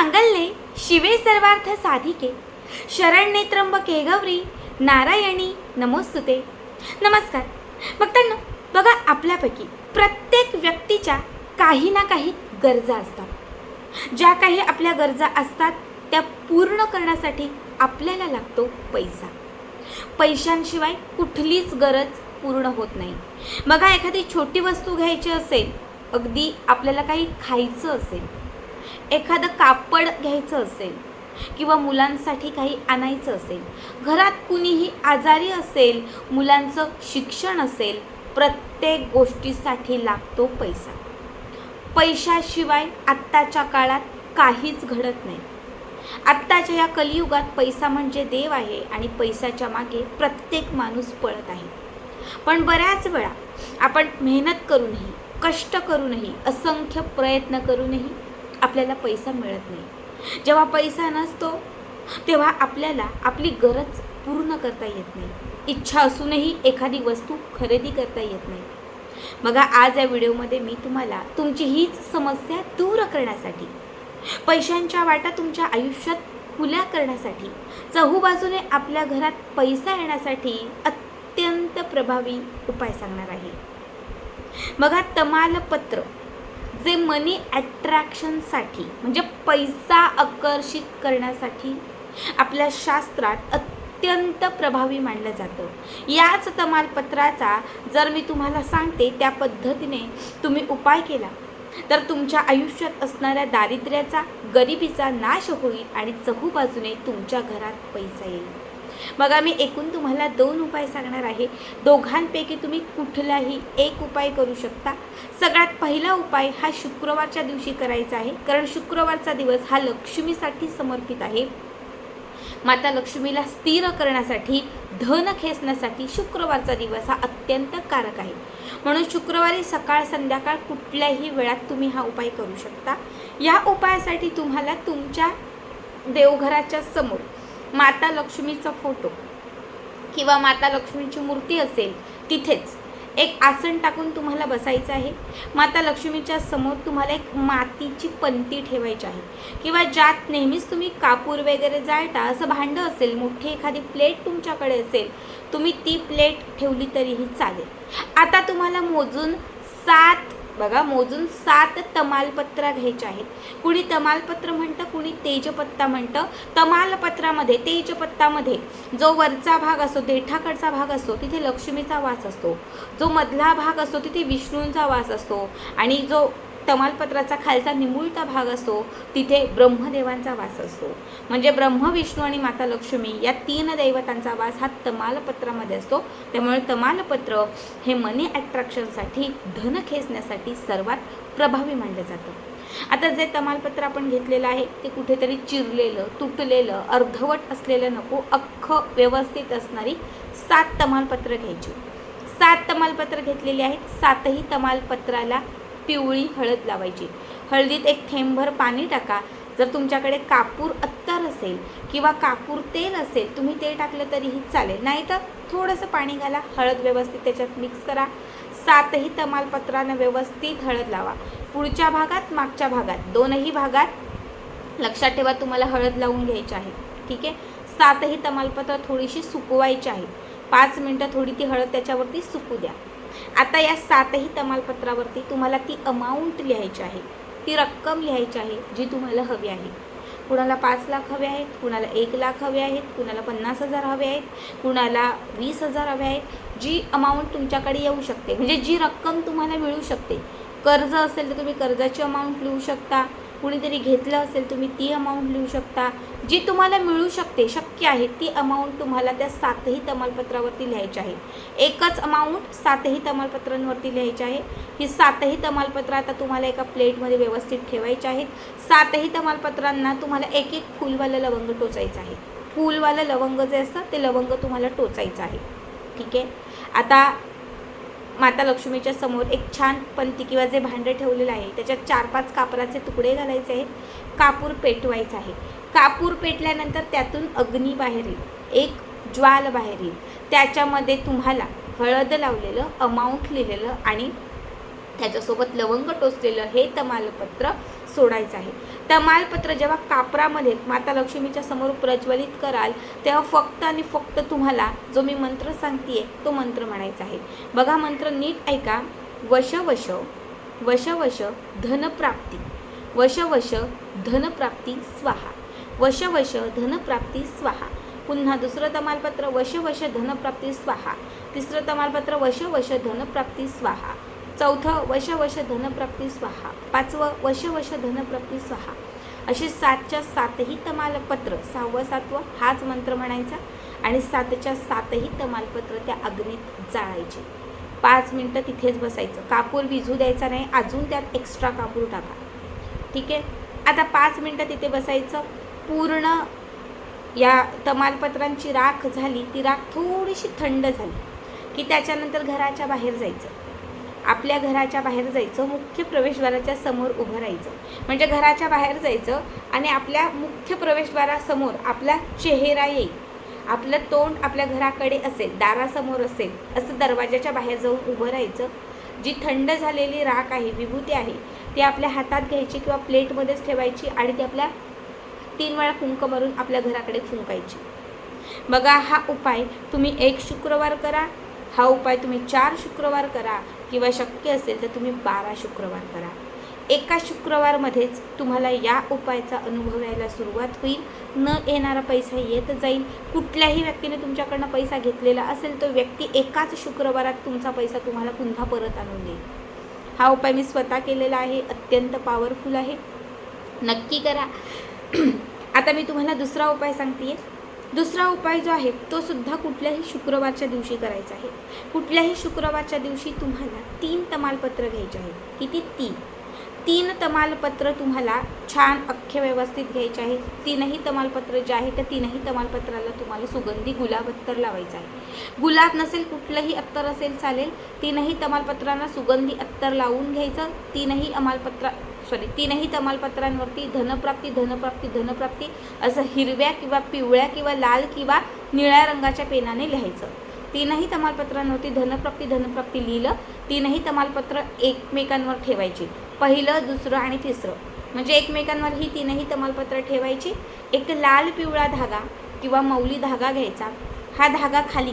मांगल्ये शिवे सर्वार्थ साधिके. शरण्ये त्र्यंबके गौरी नारायणी नमोस्तुते. नमस्कार. बघताना बघा आपल्यापैकी प्रत्येक व्यक्तीच्या काही ना काही गरजा असतात. ज्या काही आपल्या गरजा असतात त्या पूर्ण करण्यासाठी आपल्याला लागतो पैसा. पैशांशिवाय कुठलीच गरज पूर्ण होत नाही. बघा एखादी छोटी वस्तू घ्यायची असेल अगदी आपल्याला काही खायचं असेल एखादं कापड घ्यायचं असेल किंवा मुलांसाठी काही आणायचं असेल घरात कुणीही आजारी असेल मुलांचं शिक्षण असेल प्रत्येक गोष्टीसाठी लागतो पैसा. पैशाशिवाय आत्ताच्या काळात काहीच घडत नाही. आत्ताच्या या कलियुगात पैसा म्हणजे देव आहे आणि पैशाच्या मागे प्रत्येक माणूस पळत आहे. पण बऱ्याच वेळा आपण मेहनत करूनही कष्ट करूनही असंख्य प्रयत्न करूनही आपल्याला पैसा मिळत नाही. जेव्हा पैसा नसतो तेव्हा आपल्याला आपली गरज पूर्ण करता येत नाही. इच्छा असूनही एखादी वस्तू खरेदी करता येत नाही. बघा आज या व्हिडिओमध्ये मी तुम्हाला तुमची हीच समस्या दूर करण्यासाठी पैशांच्या वाटा तुमच्या आयुष्यात खुल्या करण्यासाठी चहूबाजूने आपल्या घरात पैसा येण्यासाठी अत्यंत प्रभावी उपाय सांगणार आहे. बघा तमालपत्र जे मनी ॲट्रॅक्शनसाठी म्हणजे पैसा आकर्षित करण्यासाठी आपल्या शास्त्रात अत्यंत प्रभावी मानलं जातं. याच तमालपत्राचा जर मी तुम्हाला सांगते त्या पद्धतीने तुम्ही उपाय केला तर तुमच्या आयुष्यात असणाऱ्या दारिद्र्याचा गरिबीचा नाश होईल आणि चहूबाजूने तुमच्या घरात पैसा येईल. बघा मी एकूण तुम्हाला दोन उपाय सांगणार आहे. दोघांपैकी तुम्ही कुठलाही एक उपाय करू शकता. सगळ्यात पहिला उपाय हा शुक्रवारच्या दिवशी करायचा आहे. कारण शुक्रवारचा दिवस हा लक्ष्मीसाठी समर्पित आहे. माता लक्ष्मीला स्थिर करण्यासाठी धन खेचण्यासाठी शुक्रवारचा दिवस हा अत्यंत कारक आहे. म्हणून शुक्रवारी सकाळ संध्याकाळ कुठल्याही वेळात तुम्ही हा उपाय करू शकता. या उपायासाठी तुम्हाला तुमच्या देवघराच्या समोर माता लक्ष्मीचा फोटो किंवा माता लक्ष्मीची मूर्ती असेल तिथेच एक आसन टाकून तुम्हाला बसायचं आहे. माता लक्ष्मीच्या समोर तुम्हाला एक मातीची पंती ठेवायची आहे. किंवा ज्यात नेहमीच तुम्ही कापूर वगैरे जाळता असं भांडं असेल मोठी एखादी प्लेट तुमच्याकडे असेल तुम्ही ती प्लेट ठेवली तरीही चालेल. आता तुम्हाला मोजून सात बघा मोजून सात तमालपत्र घ्यायचे आहेत. कुणी तमालपत्र म्हणतं कुणी तेजपत्ता म्हणतं. तमालपत्रामध्ये तेजपत्तामध्ये जो वरचा भाग असतो देठाकडचा भाग असतो तिथे लक्ष्मीचा वास असतो. जो मधला भाग असतो तिथे विष्णूंचा वास असतो. आणि जो तमालपत्राचा खालचा निमुळता भाग असतो तिथे ब्रह्मदेवांचा वास असतो. म्हणजे ब्रह्म विष्णू आणि माता लक्ष्मी या तीन दैवतांचा वास हा तमालपत्रामध्ये असतो. त्यामुळे तमालपत्र हे मनी अट्रॅक्शनसाठी धन खेचण्यासाठी सर्वात प्रभावी मानलं जातं. आता जे तमालपत्र आपण घेतलेलं आहे ते कुठेतरी चिरलेलं तुटलेलं अर्धवट असलेलं नको अख्खं व्यवस्थित असणारी सात तमालपत्र घ्यायची. सात तमालपत्र घेतलेली आहेत. सातही तमालपत्राला पिवळी हळद लावायची. हळदीत एक थेंबभर पाणी टाका. जर तुमच्याकडे कापूर अत्तर असेल किंवा कापूर तेल असेल तुम्ही ते टाकलं तरीही चालेल. नाही तर थोडंसं पाणी घाला हळद व्यवस्थित त्याच्यात मिक्स करा. सातही तमालपत्रानं व्यवस्थित हळद लावा. पुढच्या भागात मागच्या भागात दोनही भागात लक्षात ठेवा तुम्हाला हळद लावून घ्यायची आहे. ठीक आहे? सातही तमालपत्र थोडीशी सुकवायची आहे. पाच मिनटं थोडी ती हळद त्याच्यावरती सुकू द्या. आता या सातही तमालपत्रावरती तुम्हाला ती अमाऊंट लिहायची आहे. ती रक्कम लिहायची आहे जी तुम्हाला हवी आहे. कुणाला पाच लाख हवे आहेत कुणाला एक लाख हवे आहेत कुणाला पन्नास हजार हवे आहेत कुणाला वीस हजार हवे आहेत जी अमाऊंट तुमच्याकडे येऊ शकते. म्हणजे जी रक्कम तुम्हाला मिळू शकते. कर्ज असेल तर तुम्ही कर्जाची अमाऊंट लिहू शकता. कुणीतरी घेतलं असेल तुम्ही ती अमाऊंट लिहू शकता. जी तुम्हाला मिळू शकते शक्य आहे ती अमाऊंट तुम्हाला त्या सातही तमालपत्रावरती लिहायची आहे. एकच अमाऊंट सातही तमालपत्रांवरती लिहायची आहे. ही सातही तमालपत्र आता तुम्हाला एका प्लेटमध्ये व्यवस्थित ठेवायची आहेत. सातही तमालपत्रांना तुम्हाला एक एक फुलवालं लवंग टोचायचं आहे. फुलवालं लवंग जे असतं ते लवंग तुम्हाला टोचायचं आहे. ठीक आहे? आता माता लक्ष्मीच्या समोर एक छान पंती किंवा जे भांडं ठेवलेलं आहे त्याच्यात चार पाच कापराचे तुकडे घालायचे आहेत कापूर पेटवायचं आहे. कापूर पेटल्यानंतर त्यातून अग्नी बाहेर येईल एक ज्वाल बाहेर येईल. त्याच्यामध्ये तुम्हाला हळद लावलेलं अमाऊंट लिहिलेलं आणि त्याच्यासोबत लवंग टोचलेलं हे तमालपत्र सोडायचं आहे. तमालपत्र जेव्हा कापरामध्ये माता लक्ष्मीच्या समोर प्रज्वलित कराल तेव्हा फक्त आणि फक्त तुम्हाला जो मी मंत्र सांगतेय तो मंत्र म्हणायचा आहे. बघा मंत्र नीट ऐका. वश वश वश वश धनप्राप्ती वश वश धनप्राप्ती स्वाहा वश वश धनप्राप्ती स्वाहा. पुन्हा दुसरं तमालपत्र वश वश धनप्राप्ती स्वाहा. तिसरं तमालपत्र वश वश धनप्राप्ती स्वाहा. चौथं वश वश धनप्राप्ती स्वाहा. पाचवं वश वश धनप्राप्ती स्वाहा. असे सातच्या सातही तमालपत्र सहावं सातवं हाच मंत्र म्हणायचा आणि सातच्या सातही तमालपत्र त्या अग्नीत जाळायचे. पाच मिनटं तिथेच बसायचं. कापूर विझू द्यायचा नाही अजून त्यात एक्स्ट्रा कापूर टाका. ठीक आहे? आता पाच मिनटं तिथे बसायचं. पूर्ण या तमालपत्रांची राख झाली ती राख थोडीशी थंड झाली की त्याच्यानंतर घराच्या बाहेर जायचं. आपल्या घराच्या बाहेर जायचं मुख्य प्रवेशद्वाराच्या समोर उभं राहायचं. म्हणजे घराच्या बाहेर जायचं आणि आपल्या मुख्य प्रवेशद्वारासमोर आपला चेहरा येईल. आपलं तोंड आपल्या घराकडे असेल दारासमोर असेल असं दरवाजाच्या बाहेर जाऊन उभं राहायचं. जी थंड झालेली राख आहे विभूती आहे ती आपल्या हातात घ्यायची किंवा प्लेटमध्येच ठेवायची आणि ती आपल्या तीन वेळा कुंक मारून आपल्या घराकडे फुंकायची. बघा हा उपाय तुम्ही एक शुक्रवार करा हा उपाय तुम्ही चार शुक्रवार करा किंवा शक्य असेल तर तुम्ही बारा शुक्रवार करा. एका शुक्रवारमध्येच तुम्हाला या उपायाचा अनुभव यायला सुरुवात होईल. न येणारा पैसा येत जाईल. कुठल्याही व्यक्तीने तुमच्याकडनं पैसा घेतलेला असेल तो व्यक्ती एकाच शुक्रवारात तुमचा पैसा तुम्हाला पुन्हा परत आणून देईल. हा उपाय मी स्वतः केलेला आहे. अत्यंत पॉवरफुल आहे. नक्की करा. आता मी तुम्हाला दुसरा उपाय सांगते दुसरा उपाय जो आहे तो सुद्धा कुठल्याही शुक्रवारच्या दिवशी करायचा आहे. कुठल्याही शुक्रवारच्या दिवशी तुम्हाला तीन तमालपत्र घ्यायचे आहेत. किती? तीन. तीन तमालपत्र तुम्हाला छान अख्खे व्यवस्थित घ्यायचे आहेत. तीनही तमालपत्र जे आहे त्या तीनही तमालपत्राला तुम्हाला सुगंधी गुलाब अत्तर लावायचं आहे. गुलाब नसेल कुठलंही अत्तर असेल चालेल. तीनही तमालपत्रांना सुगंधी अत्तर लावून घ्यायचं. तीनही अमालपत्र सॉरी तीनही तमालपत्रांवरती धनप्राप्ती धनप्राप्ती धनप्राप्ती असं हिरव्या किंवा पिवळ्या किंवा लाल किंवा निळ्या रंगाच्या पेनाने लिहायचं. तीनही तमालपत्रांवरती धनप्राप्ती धनप्राप्ती लिहिलं तीनही तमालपत्र एकमेकांवर ठेवायची. पहिलं दुसरं आणि तिसरं. म्हणजे एकमेकांवर ही तीनही तमालपत्र ठेवायची. एक लाल पिवळा धागा किंवा मौली धागा घ्यायचा. हा धागा खाली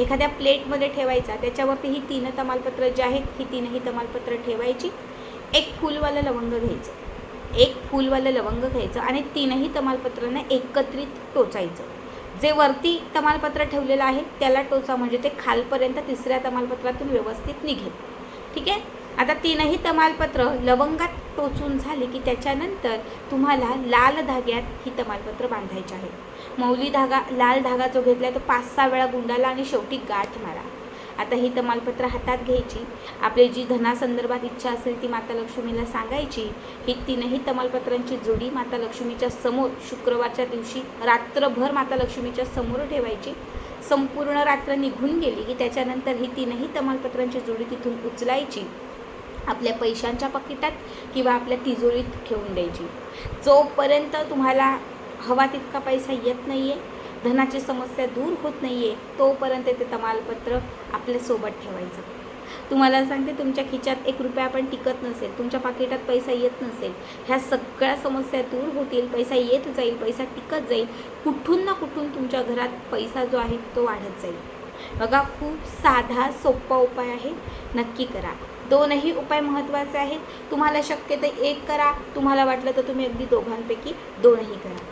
एखाद्या प्लेटमध्ये ठेवायचा. त्याच्यावरती ही तीन तमालपत्र जी आहेत ही तीनही तमालपत्र ठेवायची. एक फूलवालं लवंग घ्यायचं. एक फूलवालं लवंग घ्यायचं आणि तीनही तमालपत्रांना एकत्रित टोचायचं. जे वरती तमालपत्र ठेवलेलं आहे त्याला टोचा म्हणजे ते खालपर्यंत तिसऱ्या तमालपत्रातून व्यवस्थित निघेल. ठीक आहे? आता तीनही तमालपत्र लवंगात टोचून झाले की त्याच्यानंतर तुम्हाला लाल धाग्यात ही तमालपत्र बांधायची आहे. मौली धागा लाल धागा जो घेतला तो पाच सहा वेळा गुंडाला आणि शेवटी गाठ मारा. आता ही तमालपत्र हातात घ्यायची. आपली जी धनासंदर्भात इच्छा असेल ती माता लक्ष्मीला सांगायची. ही तीनही तमालपत्रांची जोडी माता लक्ष्मीच्या समोर शुक्रवारच्या दिवशी रात्रभर माता लक्ष्मीच्या समोर ठेवायची. संपूर्ण रात्र निघून गेली की त्याच्यानंतर ही तीनही तमालपत्रांची जोडी तिथून उचलायची. आपल्या पैशांच्या पाकिटात किंवा आपल्या तिजोरीत ठेवून द्यायची. जोपर्यंत तुम्हाला हवा तितका पैसा येत नाही आहे धनाची समस्या दूर होत नाही आहे तोपर्यंत ते तमालपत्र आपल्यासोबत ठेवायचं. तुम्हाला सांगते तुमच्या खिच्यात एक रुपया पण टिकत नसेल तुमच्या पाकिटात पैसा येत नसेल ह्या सगळ्या समस्या दूर होतील पैसा येत जाईल पैसा टिकत जाईल कुठून ना कुठून तुमच्या घरात पैसा जो आहे तो वाढत जाईल. बघा खूप साधा सोपा उपाय आहे नक्की करा. दोनही उपाय महत्त्वाचे आहेत तुम्हाला शक्य तर एक करा तुम्हाला वाटलं तर तुम्ही अगदी दोघांपैकी दोनही करा.